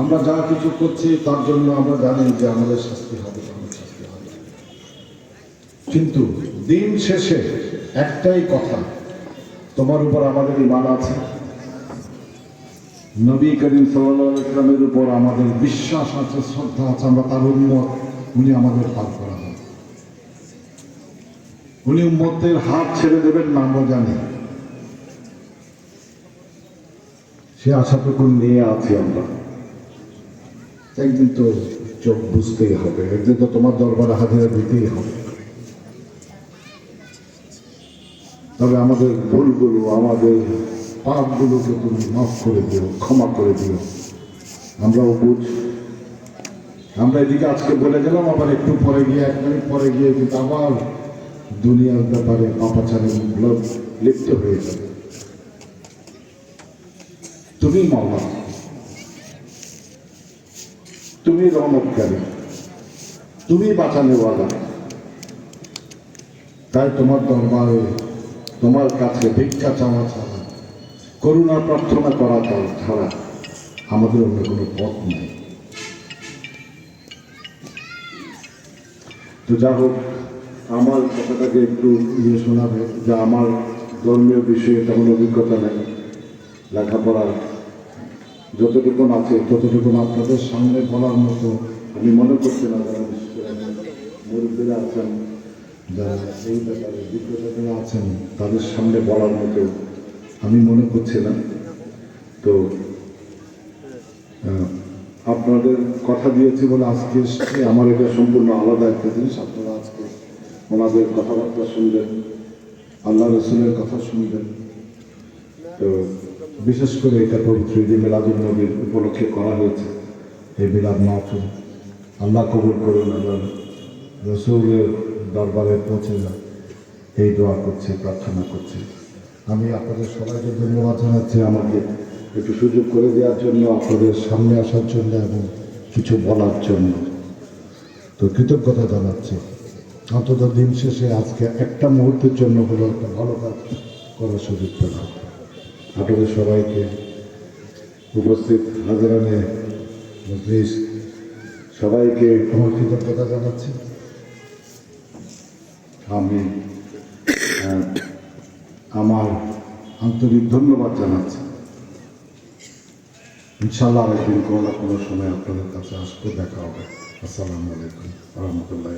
আমরা যা কিছু করছি, তার জন্য আমরা জানি যে আমাদের শাস্তি হবে শাস্তি হবে। কিন্তু দিন শেষে একটাই কথা, তোমার উপর আমাদের ইমান আছে। নবী করিম সাল্লাহ ইসলামের উপর আমাদের বিশ্বাস আছে, শ্রদ্ধা আছে, আমরা তার উন্মত উনি আমাদের পার করা উনি উম্মতের হাত ছেড়ে দেবেন না, আমরা জানি। সে আশাটুকু নিয়ে আছি আমরা। একদিন তো চোখ বুঝতেই হবে। একদিন তো তোমার দরবারে হাজিরা দিতেই হবে। তবে আমাদের ভুলগুলো, আমাদের পাপগুলোকে তুমি মাফ করে দিও, ক্ষমা করে দিও। আমরাও বুঝ আমরা এদিকে আজকে বলে গেলাম, আবার একটু পরে গিয়ে, এক মিনিট পরে গিয়ে কিন্তু আবার দুনিয়ার ব্যাপারে পাপাচারের লিপ্ত হয়ে যাবে। তুমি মাওলা তুমি রহমতকারী। তুমি বাঁচানেওয়ালা তাই তোমার দরবারে, তোমার কাছে ভিক্ষা চাওয়া ছাড়া, করুণা প্রার্থনা করা ছাড়া আমাদের অন্য কোনো পথ নেই। তো যা হোক, আমার কথাটাকে একটু ইয়ে শোনাবে যে আমার ধর্মীয় বিষয়ে তেমন অভিজ্ঞতা নেই লেখাপড়া যতটুকুন আছে ততটুকুন আপনাদের সামনে বলার মতো আমি মনে করছি না যারা মুরব্বীরা আছেন, যারা এই ব্যাপারে বিজ্ঞতা আছেন, তাদের সামনে বলার মতো আমি মনে করছি না। তো আপনাদের কথা দিয়েছি বলে আজকে আমার এটা সম্পূর্ণ আলাদা একটা জিনিস। আপনারা আজকে ওনাদের কথাবার্তা শুনবেন, আল্লাহ রসুলের কথা শুনবেন। তো বিশেষ করে এটা পবিত্র ঈদে মিলাদুল নবীর উপলক্ষে করা হয়েছে। এই মিলাদ মাহফিল আল্লাহ কবুল করুন, আল্লাহ রসুলের দরবারে পৌঁছে যান এই দোয়া করছে, প্রার্থনা করছে। আমি আপনাদের সবাইকে ধন্যবাদ জানাচ্ছি আমাকে একটু সুযোগ করে দেওয়ার জন্য, আপনাদের সামনে আসার জন্য এবং কিছু বলার জন্য। তো কৃতজ্ঞতা জানাচ্ছি। অন্তত দিন শেষে আজকে একটা মুহূর্তের জন্য হলো একটা ভালো কাজ করার সুযোগ পেলাম। আপনাদের সবাইকে উপস্থিত হাজারানে মজলিস সবাইকে আমার কৃতজ্ঞতা জানাচ্ছি। আমি আমার আন্তরিক ধন্যবাদ জানাচ্ছি। ইনশাল্লাহ আরেকদিন কোনো না কোনো সময় আপনাদের কাছে আসব দেখা হবে। আসসালামু আলাইকুম। রহমতুল্লাহ